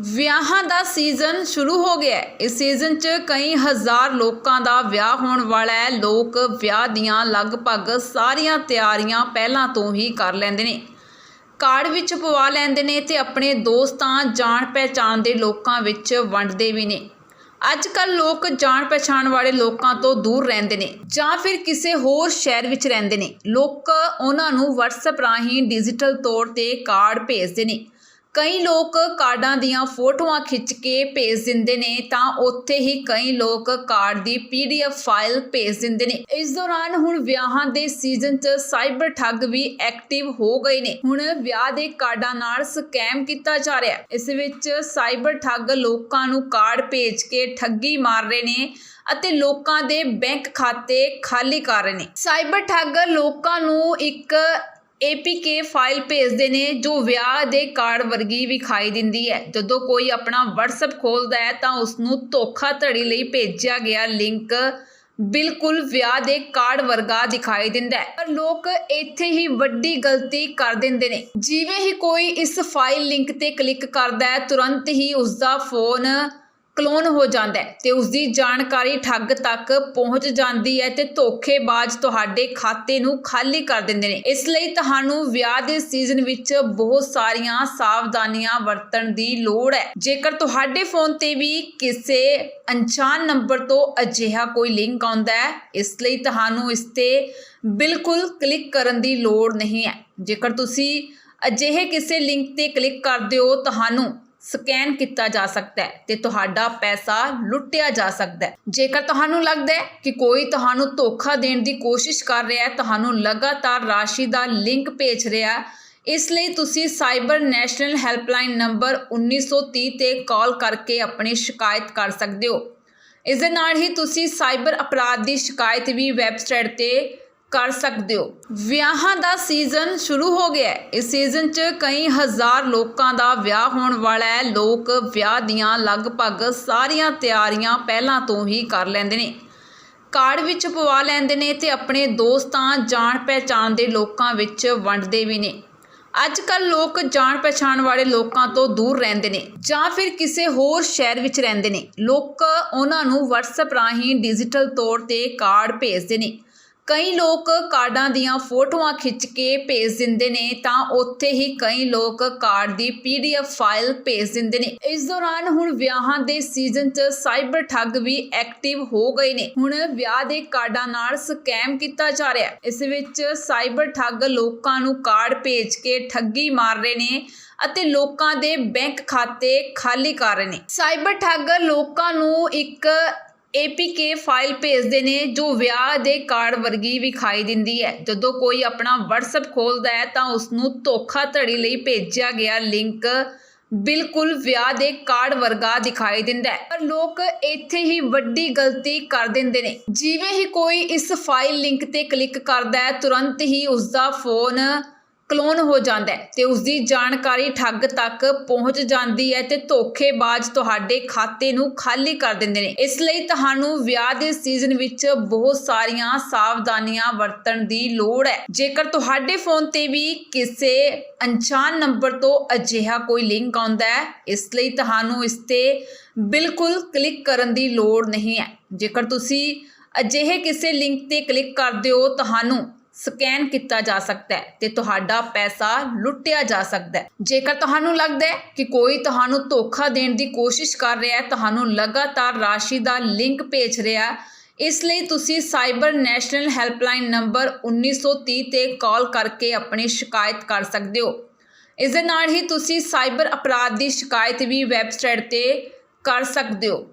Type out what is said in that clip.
ਵਿਆਹਾਂ ਦਾ ਸੀਜ਼ਨ ਸ਼ੁਰੂ ਹੋ ਗਿਆ ਹੈ। ਇਸ ਸੀਜ਼ਨ 'ਚ ਕਈ ਹਜ਼ਾਰ ਲੋਕਾਂ ਦਾ ਵਿਆਹ ਹੋਣ ਵਾਲਾ ਹੈ। ਲੋਕ ਵਿਆਹ ਦੀਆਂ ਲਗਭਗ ਸਾਰੀਆਂ ਤਿਆਰੀਆਂ ਪਹਿਲਾਂ ਤੋਂ ਹੀ ਕਰ ਲੈਂਦੇ ਨੇ। ਕਾਰਡ ਵਿੱਚ ਪਵਾ ਲੈਂਦੇ ਨੇ ਤੇ ਆਪਣੇ ਦੋਸਤਾਂ ਜਾਣ ਪਹਿਚਾਣ ਦੇ ਲੋਕਾਂ ਵਿੱਚ ਵੰਡਦੇ ਵੀ ਨੇ। ਅੱਜ ਕੱਲ ਲੋਕ ਜਾਣ ਪਛਾਣ ਵਾਲੇ ਲੋਕਾਂ ਤੋਂ ਦੂਰ ਰਹਿੰਦੇ ਨੇ ਜਾਂ ਫਿਰ ਕਿਸੇ ਹੋਰ ਸ਼ਹਿਰ ਵਿੱਚ ਰਹਿੰਦੇ ਨੇ। ਲੋਕ ਉਹਨਾਂ ਨੂੰ WhatsApp ਰਾਹੀਂ ਡਿਜੀਟਲ ਤੌਰ ਤੇ ਕਾਰਡ ਭੇਜਦੇ ਨੇ। ਕਈ ਲੋਕ ਕਾਰਡਾਂ ਦੀਆਂ ਫੋਟੋਆਂ ਖਿੱਚ ਕੇ ਭੇਜ ਦਿੰਦੇ ਨੇ, ਤਾਂ ਉੱਥੇ ਹੀ ਕਈ ਲੋਕ ਕਾਰਡ ਦੀ ਪੀਡੀਐਫ ਫਾਈਲ ਭੇਜ ਦਿੰਦੇ ਨੇ। ਇਸ ਦੌਰਾਨ ਹੁਣ ਵਿਆਹਾਂ ਦੇ ਸੀਜ਼ਨ 'ਚ ਸਾਈਬਰ ਠੱਗ ਵੀ ਐਕਟਿਵ ਹੋ ਗਏ ਨੇ। ਹੁਣ ਵਿਆਹ ਦੇ ਕਾਰਡਾਂ ਨਾਲ ਸਕੈਮ ਕੀਤਾ ਜਾ ਰਿਹਾ ਹੈ। ਇਸ ਵਿੱਚ ਸਾਈਬਰ ਠੱਗ ਲੋਕਾਂ ਨੂੰ ਕਾਰਡ ਭੇਜ ਕੇ ਠੱਗੀ ਮਾਰ ਰਹੇ ਨੇ ਅਤੇ ਲੋਕਾਂ ਦੇ ਬੈਂਕ ਖਾਤੇ ਖਾਲੀ ਕਰ ਰਹੇ ਨੇ। ਸਾਈਬਰ ਠੱਗ ਲੋਕਾਂ ਨੂੰ ਇੱਕ APK ਫਾਈਲ ਭੇਜਦੇ ਨੇ, ਜੋ ਵਿਆਹ ਦੇ ਕਾਰਡ ਵਰਗੀ ਵਿਖਾਈ ਦਿੰਦੀ ਹੈ। ਜਦੋਂ ਕੋਈ ਆਪਣਾ WhatsApp ਖੋਲਦਾ ਹੈ, ਤਾਂ ਉਸ ਨੂੰ ਧੋਖਾਧੜੀ ਲਈ ਭੇਜਿਆ ਗਿਆ ਲਿੰਕ ਬਿਲਕੁਲ ਵਿਆਹ ਦੇ ਕਾਰਡ ਵਰਗਾ ਦਿਖਾਈ ਦਿੰਦਾ ਹੈ। ਪਰ ਲੋਕ ਇੱਥੇ ਹੀ ਵੱਡੀ ਗਲਤੀ ਕਰ ਦਿੰਦੇ ਨੇ। ਜਿਵੇਂ ਹੀ ਕੋਈ ਇਸ ਫਾਈਲ ਲਿੰਕ ਤੇ ਕਲਿੱਕ ਕਰਦਾ ਹੈ, ਤੁਰੰਤ ਹੀ ਉਸ ਦਾ ਫੋਨ ਕਲੋਨ ਹੋ ਜਾਂਦਾ ਹੈ ਤੇ ਉਸ ਦੀ ਜਾਣਕਾਰੀ ਠੱਗ ਤੱਕ ਪਹੁੰਚ ਜਾਂਦੀ ਹੈ ਤੇ ਧੋਖੇਬਾਜ਼ ਤੁਹਾਡੇ ਖਾਤੇ ਨੂੰ ਖਾਲੀ ਕਰ ਦਿੰਦੇ ਨੇ। ਇਸ ਲਈ ਤੁਹਾਨੂੰ ਵਿਆਹ ਦੇ ਸੀਜ਼ਨ ਵਿੱਚ ਬਹੁਤ ਸਾਰੀਆਂ ਸਾਵਧਾਨੀਆਂ ਵਰਤਣ ਦੀ ਲੋੜ ਹੈ। ਜੇਕਰ ਤੁਹਾਡੇ ਫੋਨ ਤੇ ਵੀ ਕਿਸੇ ਅਣਜਾਣ ਨੰਬਰ ਤੋਂ ਅਜਿਹਾ ਕੋਈ ਲਿੰਕ ਆਉਂਦਾ ਹੈ, ਇਸ ਲਈ ਤੁਹਾਨੂੰ ਇਸ ਤੇ ਬਿਲਕੁਲ ਕਲਿੱਕ ਕਰਨ ਦੀ ਲੋੜ ਨਹੀਂ ਹੈ। ਜੇਕਰ ਤੁਸੀਂ ਅਜਿਹੇ ਕਿਸੇ ਲਿੰਕ ਤੇ ਕਲਿੱਕ ਕਰਦੇ ਹੋ, ਤੁਹਾਨੂੰ ਸਕੈਨ ਕੀਤਾ ਜਾ ਸਕਦਾ ਹੈ ਤੇ ਤੁਹਾਡਾ ਪੈਸਾ ਲੁੱਟਿਆ ਜਾ ਸਕਦਾ ਹੈ। ਜੇਕਰ ਤੁਹਾਨੂੰ ਲੱਗਦਾ ਹੈ ਕਿ ਕੋਈ ਤੁਹਾਨੂੰ ਧੋਖਾ ਦੇਣ ਦੀ ਕੋਸ਼ਿਸ਼ ਕਰ ਰਿਹਾ ਹੈ, ਤੁਹਾਨੂੰ ਲਗਾਤਾਰ ਰਾਸ਼ੀ ਦਾ ਲਿੰਕ ਭੇਜ ਰਿਹਾ ਹੈ, ਇਸ ਲਈ ਤੁਸੀਂ ਸਾਈਬਰ ਨੈਸ਼ਨਲ ਹੈਲਪਲਾਈਨ ਨੰਬਰ 1930 ਤੇ ਕਾਲ ਕਰਕੇ ਆਪਣੀ ਸ਼ਿਕਾਇਤ ਕਰ ਸਕਦੇ ਹੋ। ਇਸ ਦੇ ਨਾਲ ਹੀ ਤੁਸੀਂ ਸਾਈਬਰ ਅਪਰਾਧ ਦੀ ਸ਼ਿਕਾਇਤ ਵੀ ਵੈਬਸਾਈਟ ਤੇ ਕਰ ਸਕਦੇ ਹੋ। ਵਿਆਹਾਂ ਦਾ ਸੀਜ਼ਨ ਸ਼ੁਰੂ ਹੋ ਗਿਆ ਹੈ। ਇਸ ਸੀਜ਼ਨ 'ਚ ਕਈ ਹਜ਼ਾਰ ਲੋਕਾਂ ਦਾ ਵਿਆਹ ਹੋਣ ਵਾਲਾ ਹੈ। ਲੋਕ ਵਿਆਹ ਦੀਆਂ ਲਗਭਗ ਸਾਰੀਆਂ ਤਿਆਰੀਆਂ ਪਹਿਲਾਂ ਤੋਂ ਹੀ ਕਰ ਲੈਂਦੇ ਨੇ। ਕਾਰਡ ਵਿੱਚ ਪਵਾ ਲੈਂਦੇ ਨੇ ਤੇ ਆਪਣੇ ਦੋਸਤਾਂ ਜਾਣ ਪਹਿਚਾਣ ਦੇ ਲੋਕਾਂ ਵਿੱਚ ਵੰਡਦੇ ਵੀ ਨੇ। ਅੱਜ ਕੱਲ ਲੋਕ ਜਾਣ ਪਛਾਣ ਵਾਲੇ ਲੋਕਾਂ ਤੋਂ ਦੂਰ ਰਹਿੰਦੇ ਨੇ ਜਾਂ ਫਿਰ ਕਿਸੇ ਹੋਰ ਸ਼ਹਿਰ ਵਿੱਚ ਰਹਿੰਦੇ ਨੇ। ਲੋਕ ਉਹਨਾਂ ਨੂੰ WhatsApp ਰਾਹੀਂ ਡਿਜੀਟਲ ਤੌਰ ਤੇ ਕਾਰਡ ਭੇਜਦੇ ਨੇ। ਕਈ ਲੋਕ ਕਾਰਡਾਂ ਦੀਆਂ ਫੋਟੋਆਂ ਖਿੱਚ ਕੇ ਭੇਜ ਦਿੰਦੇ ਨੇ, ਤਾਂ ਉੱਥੇ ਹੀ ਕਈ ਲੋਕ ਕਾਰਡ ਦੀ ਪੀਡੀਐਫ ਫਾਈਲ ਭੇਜ ਦਿੰਦੇ ਨੇ। ਇਸ ਦੌਰਾਨ ਹੁਣ ਵਿਆਹਾਂ ਦੇ ਸੀਜ਼ਨ 'ਚ ਸਾਈਬਰ ਠੱਗ ਵੀ ਐਕਟਿਵ ਹੋ ਗਏ ਨੇ। ਹੁਣ ਵਿਆਹ ਦੇ ਕਾਰਡਾਂ ਨਾਲ ਸਕੈਮ ਕੀਤਾ ਜਾ ਰਿਹਾ ਹੈ। ਇਸ ਵਿੱਚ ਸਾਈਬਰ ਠੱਗ ਲੋਕਾਂ ਨੂੰ ਕਾਰਡ ਭੇਜ ਕੇ ਠੱਗੀ ਮਾਰ ਰਹੇ ਨੇ ਅਤੇ ਲੋਕਾਂ ਦੇ ਬੈਂਕ ਖਾਤੇ ਖਾਲੀ ਕਰ ਰਹੇ ਨੇ। ਸਾਈਬਰ ਠੱਗ ਲੋਕਾਂ ਨੂੰ ਇੱਕ APK ਫਾਈਲ ਭੇਜਦੇ ਨੇ, ਜੋ ਵਿਆਹ ਦੇ ਕਾਰਡ ਵਰਗੀ ਵਿਖਾਈ ਦਿੰਦੀ ਹੈ। ਜਦੋਂ ਕੋਈ ਆਪਣਾ WhatsApp ਖੋਲਦਾ ਹੈ, ਤਾਂ ਉਸ ਨੂੰ ਧੋਖਾਧੜੀ ਲਈ ਭੇਜਿਆ ਗਿਆ ਲਿੰਕ ਬਿਲਕੁਲ ਵਿਆਹ ਦੇ ਕਾਰਡ ਵਰਗਾ ਦਿਖਾਈ ਦਿੰਦਾ ਹੈ। ਪਰ ਲੋਕ ਇੱਥੇ ਹੀ ਵੱਡੀ ਗਲਤੀ ਕਰ ਦਿੰਦੇ ਨੇ। ਜਿਵੇਂ ਹੀ ਕੋਈ ਇਸ ਫਾਈਲ ਲਿੰਕ ਤੇ ਕਲਿੱਕ ਕਰਦਾ ਹੈ, ਤੁਰੰਤ ਹੀ ਉਸ ਦਾ ਫੋਨ ਕਲੋਨ ਹੋ ਜਾਂਦਾ ਹੈ ਤੇ ਉਸ ਦੀ ਜਾਣਕਾਰੀ ਠੱਗ ਤੱਕ ਪਹੁੰਚ ਜਾਂਦੀ ਹੈ ਤੇ ਧੋਖੇਬਾਜ਼ ਤੁਹਾਡੇ ਖਾਤੇ ਨੂੰ ਖਾਲੀ ਕਰ ਦਿੰਦੇ ਨੇ। ਇਸ ਲਈ ਤੁਹਾਨੂੰ ਵਿਆਹ ਦੇ ਸੀਜ਼ਨ ਵਿੱਚ ਬਹੁਤ ਸਾਰੀਆਂ ਸਾਵਧਾਨੀਆਂ ਵਰਤਣ ਦੀ ਲੋੜ ਹੈ। ਜੇਕਰ ਤੁਹਾਡੇ ਫੋਨ ਤੇ ਵੀ ਕਿਸੇ ਅਣਜਾਣ ਨੰਬਰ ਤੋਂ ਅਜਿਹਾ ਕੋਈ ਲਿੰਕ ਆਉਂਦਾ ਹੈ, ਇਸ ਲਈ ਤੁਹਾਨੂੰ ਇਸ ਤੇ ਬਿਲਕੁਲ ਕਲਿੱਕ ਕਰਨ ਦੀ ਲੋੜ ਨਹੀਂ ਹੈ। ਜੇਕਰ ਤੁਸੀਂ ਅਜਿਹੇ ਕਿਸੇ ਲਿੰਕ ਤੇ ਕਲਿੱਕ ਕਰਦੇ ਹੋ, ਤੁਹਾਨੂੰ ਸਕੈਨ ਕੀਤਾ ਜਾ ਸਕਦਾ ਹੈ ਤੇ ਤੁਹਾਡਾ ਪੈਸਾ ਲੁੱਟਿਆ ਜਾ ਸਕਦਾ ਹੈ। ਜੇਕਰ ਤੁਹਾਨੂੰ ਲੱਗਦਾ ਹੈ ਕਿ ਕੋਈ ਤੁਹਾਨੂੰ ਧੋਖਾ ਦੇਣ ਦੀ ਕੋਸ਼ਿਸ਼ ਕਰ ਰਿਹਾ ਹੈ, ਤੁਹਾਨੂੰ ਲਗਾਤਾਰ ਰਾਸ਼ੀ ਦਾ ਲਿੰਕ ਭੇਜ ਰਿਹਾ ਇਸ ਲਈ ਤੁਸੀਂ ਸਾਈਬਰ ਨੈਸ਼ਨਲ ਹੈਲਪਲਾਈਨ ਨੰਬਰ 1930 ਤੇ ਕਾਲ ਕਰਕੇ ਆਪਣੀ ਸ਼ਿਕਾਇਤ ਕਰ ਸਕਦੇ ਹੋ। ਇਸ ਦੇ ਨਾਲ ਹੀ ਤੁਸੀਂ ਸਾਈਬਰ ਅਪਰਾਧ ਦੀ ਸ਼ਿਕਾਇਤ ਵੀ ਵੈਬਸਾਈਟ ਤੇ ਕਰ ਸਕਦੇ ਹੋ।